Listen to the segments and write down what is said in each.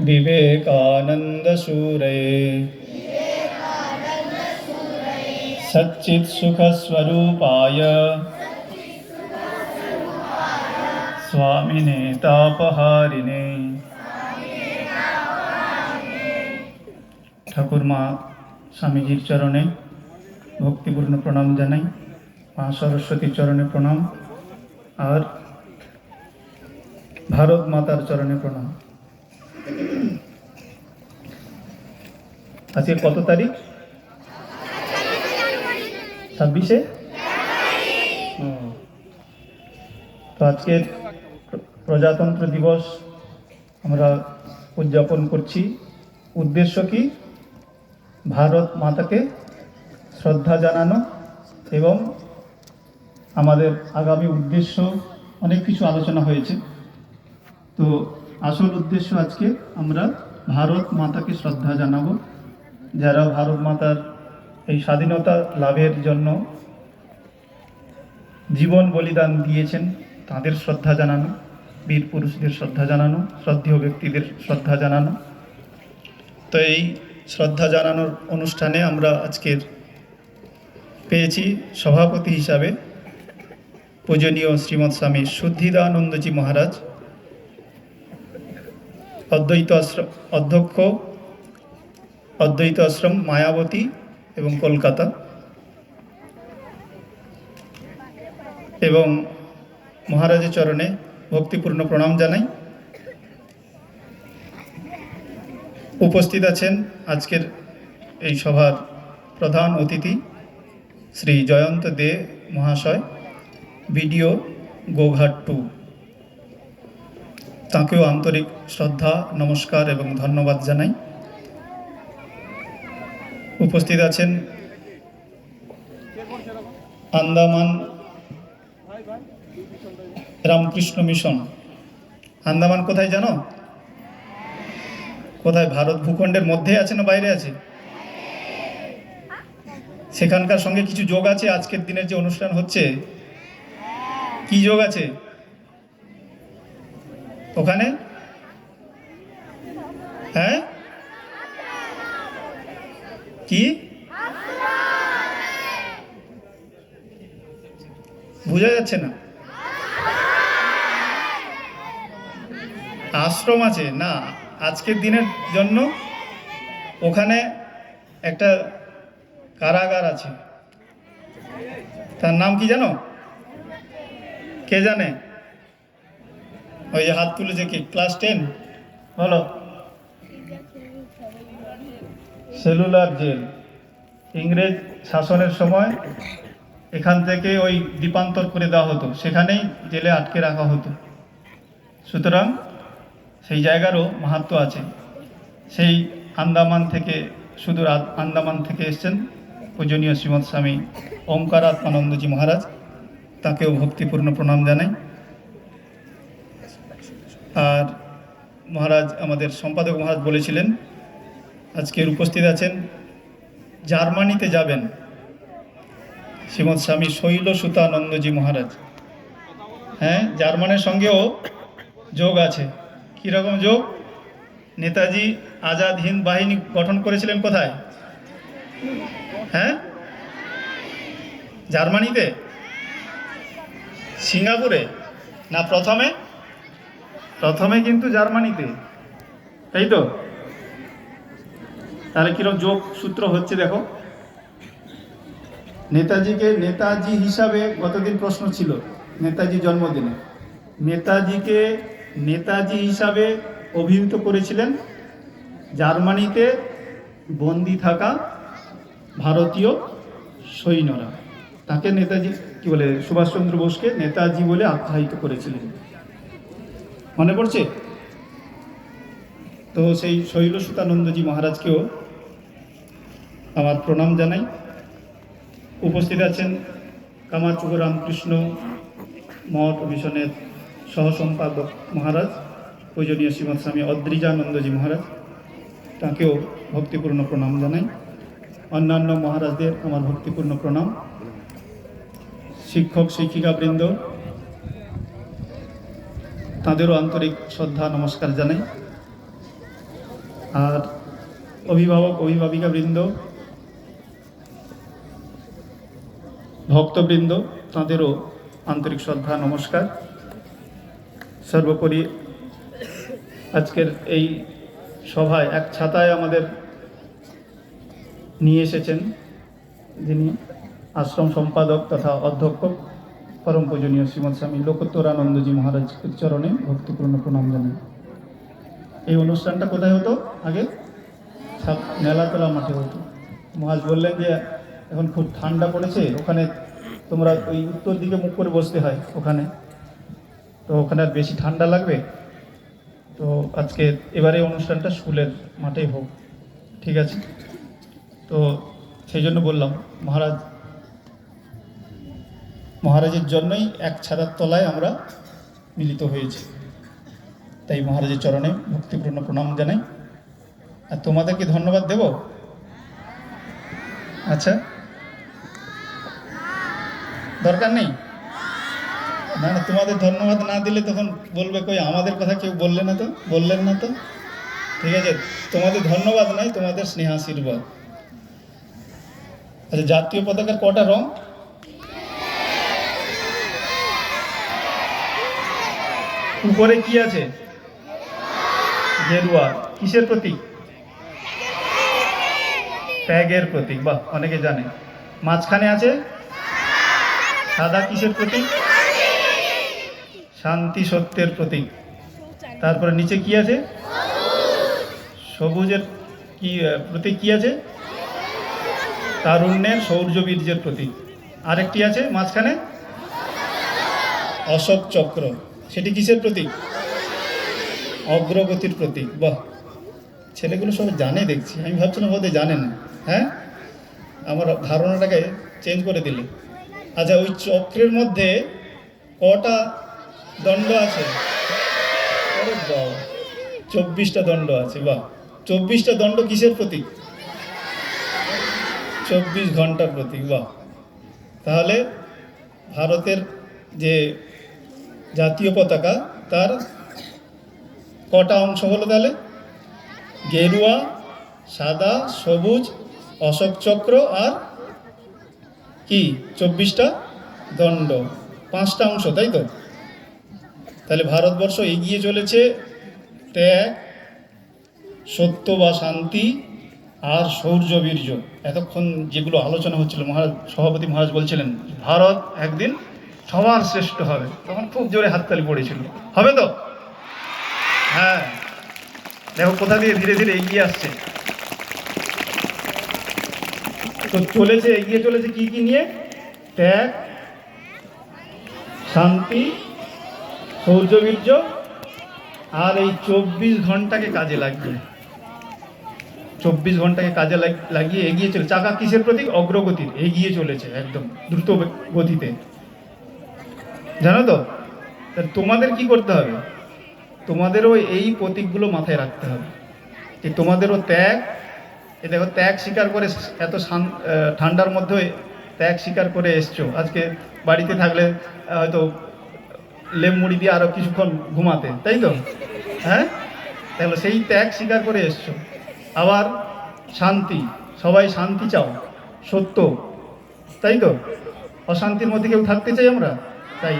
विवेकानन्दसूरे सच्चित्सुखस्वरूपाय स्वामिने तापहारिणे ঠাকুরমা স্বামীজির চরণে ভক্তিপূর্ণ প্রণাম জানাই মা সরস্বতীর চরণে প্রণাম আর ভারত মাতার চরণে প্রণাম আজকে কত তারিখ? ছাব্বিশে? তো আজকে প্রজাতন্ত্র দিবস আমরা উদযাপন করছি। উদ্দেশ্য কি? ভারত মাতাকে শ্রদ্ধা জানানো এবং আমাদের আগামী উদ্দেশ্য অনেক কিছু আলোচনা হয়েছে। তো আসল উদ্দেশ্য আজকে আমরা ভারত মাতাকে শ্রদ্ধা জানাব। যারা ভারত মাতার এই স্বাধীনতা লাভের জন্য জীবন বলিদান দিয়েছেন, তাদের শ্রদ্ধা জানানো, বীর পুরুষদের শ্রদ্ধা জানানো, শ্রদ্ধেয় ব্যক্তিদের শ্রদ্ধা জানানো। তো এই শ্রদ্ধা জানানোর অনুষ্ঠানে আমরা আজকের পেয়েছি সভাপতি হিসাবে পূজনীয় শ্রীমৎ স্বামী শুদ্ধিদানন্দজি মহারাজ, অদ্বৈত অধ্যক্ষ অদ্বৈত আশ্রম, মায়াবতী এবং কলকাতা। এবং মহারাজের চরণে ভক্তিপূর্ণ প্রণাম জানাই। উপস্থিত আছেন আজকের এই সভার প্রধান অতিথি শ্রী জয়ন্ত দে মহাশয়, বিডিও গোঘাট টু। তাঁকেও আন্তরিক শ্রদ্ধা, নমস্কার এবং ধন্যবাদ জানাই। উপস্থিত আছেন আন্দামান রামকৃষ্ণ মিশন। আন্দামান কোথায় জানো? কোথায়? ভারত ভূখণ্ডের মধ্যে আছে না বাইরে আছে? সেখানকার সঙ্গে কিছু যোগ আছে? আজকের দিনের যে অনুষ্ঠান হচ্ছে, কি যোগ আছে? ওখানে হ্যাঁ কি? বোঝা যাচ্ছে না। আশ্রম আছে, না, আজকের দিনের জন্য ওখানে একটা কারাগার আছে। তার নাম কি জানো? কে জানে? ওই যে হাত তুলেছে কি? Class ten? বলো। Cellular jail. ইংরেজ শাসনের সময় এখান থেকে ওই দ্বীপান্তর করে দেওয়া হতো। সেখানেই জেলে আটকে রাখা হতো। সুতরাং সেই জায়গারও মাহাত্ম আছে। সেই আন্দামান থেকে সুদূর আন্দামান থেকে এসছেন পূজনীয় শ্রীমৎ স্বামী ওঙ্কারাত্মানন্দজি মহারাজ। তাকেও ভক্তিপূর্ণ প্রণাম জানাই। আর মহারাজ, আমাদের সম্পাদক মহারাজ বলেছিলেন আজকের উপস্থিত আছেন জার্মানিতে যাবেন শ্রীমৎ স্বামী শৈল সুতানন্দজি মহারাজ। হ্যাঁ জার্মানের সঙ্গেও যোগ আছে। কীরকম যোগ? নেতাজি আজাদ হিন্দ বাহিনী গঠন করেছিলেন কোথায়? হ্যাঁ? জার্মানিতে? সিঙ্গাপুরে? না, প্রথমে? প্রথমে কিন্তু জার্মানিতে। তাই তো? তাহলে কীরকম যোগ সূত্র হচ্ছে দেখো। নেতাজিকে নেতাজি হিসাবে গতদিন প্রশ্ন ছিল, নেতাজি জন্মদিনে। নেতাজিকে নেতাজি হিসাবে অভিহিত করেছিলেন জার্মানিতে বন্দি থাকা ভারতীয় সৈন্যরা। তাকে নেতাজি, কি বলে, সুভাষচন্দ্র বোসকে নেতাজি বলে আখ্যায়িত করেছিলেন। মনে পড়ছে? তো সেই শৈল সুতানন্দজি মহারাজকেও আমার প্রণাম জানাই। উপস্থিত আছেন কামারচুক রামকৃষ্ণ মঠ মিশনের সহসম্পাদক মহারাজ, পূজনীয় শ্রীমৎ স্বামী অদ্রিজানন্দজি মহারাজ, তাকেও ভক্তিপূর্ণ প্রণাম জানাই। অন্যান্য মহারাজদের আমার ভক্তিপূর্ণ প্রণাম। শিক্ষক, শিক্ষিকাবৃন্দ, তাদেরও আন্তরিক শ্রদ্ধা, নমস্কার জানাই। আর অভিভাবক অভিভাবিকা বৃন্দ ভক্তবৃন্দ, তাঁদেরও আন্তরিক শ্রদ্ধা, নমস্কার। সর্বোপরি আজকের এই সভায় এক ছাতায় আমাদের নিয়ে এসেছেন যিনি আশ্রম সম্পাদক তথা অধ্যক্ষ পরম পূজনীয় শ্রীমৎ স্বামী লোকোত্তরানন্দজি মহারাজ চরণে ভক্তিপূর্ণ প্রণাম জানাই। এই অনুষ্ঠানটা কোথায় হতো? আগে? মেলাতলা মাঠে হতো। মহাজ বললেন যে, এখন খুব ঠান্ডা পড়েছে, ওখানে তোমরা ওই উত্তর দিকে মুখ করে বসতে হয় ওখানে। তো ওখানে আর বেশি ঠান্ডা লাগবে? তো আজকে এবারে অনুষ্ঠানটা স্কুলের মাঠেই হোক। ঠিক আছে? তো সেই জন্য বললাম, মহারাজ, মহারাজের জন্যই এক ছাদার তলায় আমরা মিলিত হয়েছি। তাই মহারাজের চরণে ভক্তিপূর্ণ প্রণাম জানাই। আর তোমাদেরকে ধন্যবাদ দেব? আচ্ছা। দরকার নেই? না না তোমাদের ধন্যবাদ না দিলে তখন বলবে কই আমাদের কথা কেউ বললে না তো? বললেন না তো? ঠিক আছে তোমাদের ধন্যবাদ নাই তোমাদের স্নেহাশীর্বাদ। আচ্ছা জাতীয় পতাকার কটা রং? উপরে কি আছে? গেরুয়া। কিসের প্রতীক? ত্যাগের প্রতীক বাহ অনেকে জানে। মাঝখানে আছে? সাদা কিসের প্রতীক? শান্তি সত্যের প্রতীক। তারপরে নিচে কি আছে? সবুজের কি প্রতীক কি আছে? তারুণ্যের শৌর্য বীর্যের প্রতীক। আরেকটি আছে মাঝখানে? অশোক চক্র। সেটি কিসের প্রতীক? অগ্রগতির প্রতীক। বাহ! ছেলেগুলো সব জানে দেখছি। আমি ভাবছিলাম বোধহয় জানে না। হ্যাঁ? আমার ধারণাটাকে চেঞ্জ করে দিলে। আচ্ছা ওই চক্রের মধ্যে কটা দণ্ড আছে? চব্বিশটা দণ্ড আছে, বাহ। চব্বিশটা দণ্ড কিসের প্রতীক? চব্বিশ ঘণ্টার প্রতীক, বাহ। তাহলে ভারতের যে জাতীয় পতাকা, তার কটা অংশ হলো তাহলে? গেরুয়া, সাদা, সবুজ, অশোক চক্র আর কি? চব্বিশটা দণ্ড। পাঁচটা অংশ, তাই তো? তাহলে ভারতবর্ষ এগিয়ে চলেছে ত্যাগ, সত্য বা শান্তি আর শৌর্য বীর্য। এতক্ষণ যেগুলো আলোচনা হচ্ছিল, মহারাজ, সভাপতি মহারাজ বলছিলেন, ভারত একদিন সবার শ্রেষ্ঠ হবে। তখন খুব জোরে হাততালি পড়েছিল। হবে তো? হ্যাঁ। দেখো, কোথা দিয়ে ধীরে ধীরে এগিয়ে আসছে। তো চলেছে, এগিয়ে চলেছে কি কি নিয়ে? ত্যাগ, শান্তি শৌর্যবীর্য আর এই চব্বিশ ঘন্টাকে কাজে লাগিয়ে, চব্বিশ ঘন্টাকে কাজে লাগ- লাগিয়ে এগিয়ে চলে, চাকা কিসের প্রতীক? অগ্রগতির, এগিয়ে চলেছে একদম, দ্রুত গতিতে। জানো তা তোমাদের কি করতে হবে? তোমাদেরও এই প্রতীকগুলো মাথায় রাখতে হবে। যে তোমাদেরও ত্যাগ এ দেখো, ত্যাগ স্বীকার করে এত ঠান্ডার মধ্যে ত্যাগ স্বীকার করে এসছো। আজকে বাড়িতে থাকলে হয়তো লেম মুড়ি দিয়ে আরও কিছুক্ষণ ঘুমাতে, তাই তো? হ্যাঁ? তাহলে সেই ত্যাগ স্বীকার করে এসছো। আবার শান্তি, সবাই শান্তি চাও, সত্য, তাই তো? অশান্তির মধ্যে কেউ থাকতে চাই আমরা? তাই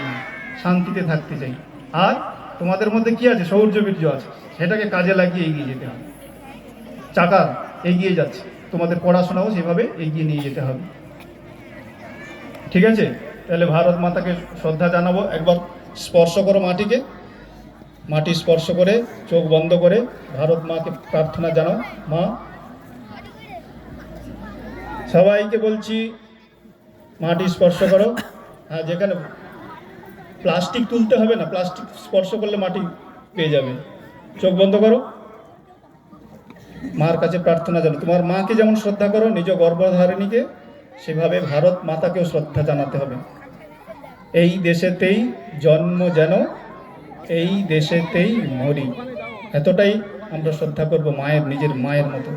শান্তিতে থাকতে চাই। আর তোমাদের মধ্যে কি আছে? শৌর্য বীর্য আছে, সেটাকে কাজে লাগিয়ে এগিয়ে যেতে হবে। চাকা এগিয়ে যাচ্ছে। তোমাদের পড়াশোনাও সেভাবে এগিয়ে নিয়ে যেতে হবে। ঠিক আছে? তাহলে ভারত মাতাকে শ্রদ্ধা জানাব। একবার স্পর্শ করো মাটিকে। মাটি স্পর্শ করে, চোখ বন্ধ করে ভারত মাকে প্রার্থনা জানাও। মা, সবাইকে বলছি, মাটি স্পর্শ করো। হ্যাঁ যেখানে প্লাস্টিক তুলতে হবে না, প্লাস্টিক স্পর্শ করলে মাটি পেয়ে যাবে। চোখ বন্ধ করো। মার কাছে প্রার্থনা জানো তোমার মাকে যেমন শ্রদ্ধা করো, নিজ গর্ভধারিণীকে সেভাবে ভারত মাতাকেও শ্রদ্ধা জানাতে হবে। এই দেশেতেই জন্ম যেন, এই দেশেতেই মরি। এতটাই আমরা শ্রদ্ধা করব মায়ের, নিজের মায়ের মতো।